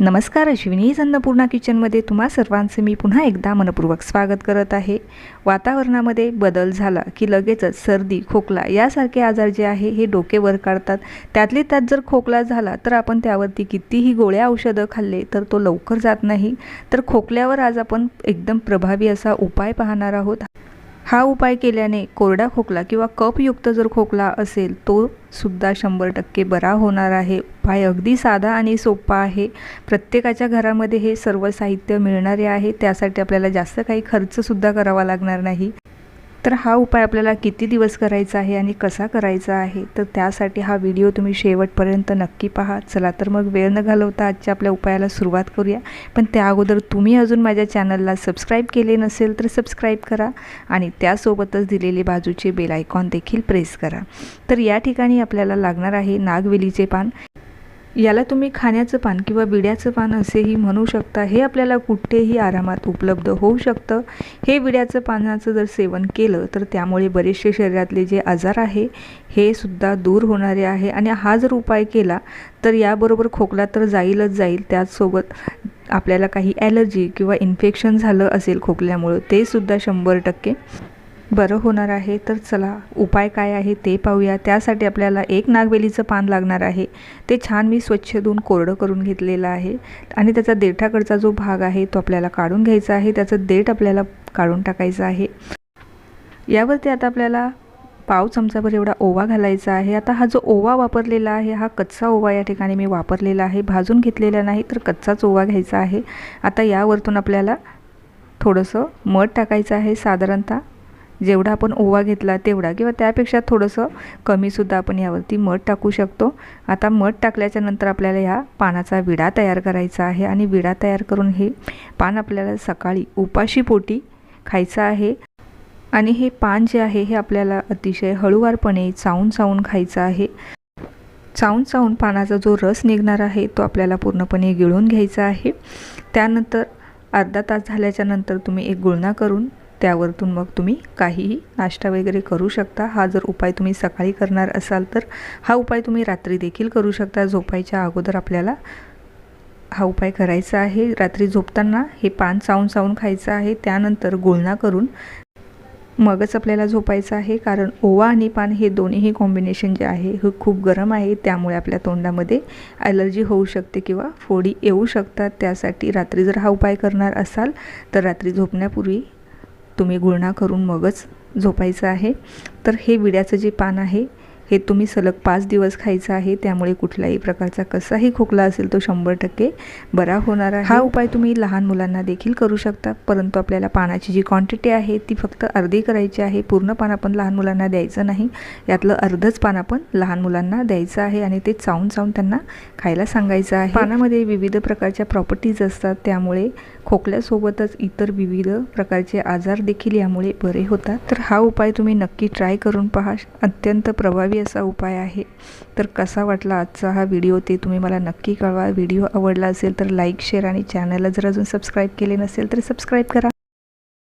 नमस्कार अश्विनी अन्नपूर्णा किचनमध्ये तुम्हा सर्वांचं मी पुन्हा एकदा मनपूर्वक स्वागत करत आहे. वातावरणामध्ये बदल झाला की लगेचच सर्दी खोकला यासारखे आजार जे आहे हे डोके वर काढतात. त्यातले त्यात जर खोकला झाला तर आपण त्यावरती कितीही गोळ्या औषधं खाल्ले तर तो लवकर जात नाही. तर खोकल्यावर आज आपण एकदम प्रभावी असा उपाय पाहणार आहोत. हा उपाय केल्याने कोरडा खोकला किंवा कपयुक्त जर खोकला असेल तो सुद्धा शंभर टक्के बरा होणार आहे. उपाय अगदी साधा आणि सोपा आहे. प्रत्येकाच्या घरामध्ये हे सर्व साहित्य मिळणारे आहे त्यासाठी आपल्याला जास्त काही खर्चसुद्धा करावा लागणार नाही. तर हा उपाय आपल्याला किती दिवस करायचा आहे आणि कसा करायचा आहे तर त्यासाठी हा व्हिडिओ तुम्ही शेवटपर्यंत नक्की पहा. चला तर मग वेळ न घालवता आजच्या आपल्या उपायाला सुरुवात करूया. पण त्या अगोदर तुम्ही अजून माझ्या चॅनलला सबस्क्राईब केले नसेल तर सबस्क्राईब करा आणि त्यासोबतच दिलेले बाजूचे बेल आयकॉन देखील प्रेस करा. तर या ठिकाणी आपल्याला लागणार आहे नागवेलीचे पान. याला तुम्ही खाण्याचं पान किंवा विड्याचं पान असेही म्हणू शकता. हे आपल्याला कुठेही आरामात उपलब्ध होऊ शकतं. हे विड्याचं पानाचं जर सेवन केलं तर त्यामुळे बरेचसे शरीरातले जे आजार आहे हे सुद्धा दूर होणारे आहे. आणि हा जर उपाय केला तर याबरोबर खोकला तर जाईलच जाईल. त्याचसोबत आपल्याला काही ॲलर्जी किंवा इन्फेक्शन झालं असेल खोकल्यामुळं ते सुद्धा शंभर टक्के बरं होणार आहे तर चला उपाय काय आहे ते पाहूया. त्यासाठी आपल्याला एक नागवेलीचं पान लागणार आहे. ते छान मी स्वच्छ धुवून कोरडं करून घेतलेलं आहे. आणि त्याचा देठाकडचा जो भाग आहे तो आपल्याला काढून घ्यायचा आहे. त्याचं देठ आपल्याला काढून टाकायचं आहे. यावरती आता आपल्याला पाव चमचाभर एवढा ओवा घालायचा आहे. आता हा जो ओवा वापरलेला आहे हा कच्चा ओवा या ठिकाणी मी वापरलेला आहे. भाजून घेतलेला नाही तर कच्चाच ओवा घ्यायचा आहे. आता यावरतून आपल्याला थोडंसं मध टाकायचं आहे साधारणतः जेवढा आपण ओवा घेतला तेवढा किंवा त्यापेक्षा थोडंसं कमीसुद्धा आपण यावरती मध टाकू शकतो. आता मध टाकल्याच्या नंतर आपल्याला ह्या पानाचा विडा तयार करायचा आहे आणि विडा तयार करून हे पान आपल्याला सकाळी उपाशी पोटी खायचं आहे. आणि हे पान जे आहे हे आपल्याला अतिशय हळूवारपणे चावून चावून खायचं आहे. चावून चावून पानाचा जो रस निघणार आहे तो आपल्याला पूर्णपणे गिळून घ्यायचा आहे. त्यानंतर अर्धा तास झाल्याच्यानंतर तुम्ही एक गुळणा करून त्यावरतून मग तुम्ही काहीही नाश्ता वगैरे करू शकता. हा जर उपाय तुम्ही सकाळी करणार असाल तर हा उपाय तुम्ही रात्री देखील करू शकता. झोपायच्या अगोदर आपल्याला हा उपाय करायचा आहे. रात्री झोपताना हे पान चावून चावून खायचं आहे. त्यानंतर गुळणा करून मगच आपल्याला झोपायचं आहे. कारण ओवा आणि पान हे दोन्हीही कॉम्बिनेशन जे आहे हे खूप गरम आहे. त्यामुळे आपल्या तोंडामध्ये ॲलर्जी होऊ शकते किंवा फोडी येऊ शकतात. त्यासाठी रात्री जर हा उपाय करणार असाल तर रात्री झोपण्यापूर्वी तुम्ही गुळणा करून मगच झोपायचं आहे. तर हे विड्याचं जे पान आहे हे तुम्ही सलग पाच दिवस खायचं आहे त्यामुळे कुठल्याही प्रकारचा कसाही खोकला असेल तो शंभर टक्के बरा होणार आहे. हा उपाय तुम्ही लहान मुलांना देखील करू शकता परंतु आपल्याला पानाची जी क्वांटिटी आहे ती फक्त अर्धी करायची आहे. पूर्ण पान आपण लहान मुलांना द्यायचं नाही यातलं अर्धच पान आपण लहान मुलांना द्यायचं आहे आणि ते चावून चावून त्यांना खायला सांगायचं आहे. पानामध्ये विविध प्रकारच्या प्रॉपर्टीज असतात त्यामुळे खोकल्यासोबतच इतर विविध प्रकारचे आजार देखील यामुळे बरे होतात. तर हा उपाय तुम्ही नक्की ट्राय करून पहा. अत्यंत प्रभावी असा उपाय आहे. तर कसा वाटला आजचा हा व्हिडिओ ते तुम्ही मला नक्की कळवा. व्हिडिओ आवडला असेल तर लाईक शेअर आणि चॅनलला जर अजून सबस्क्राईब केले नसेल तर सबस्क्राईब करा.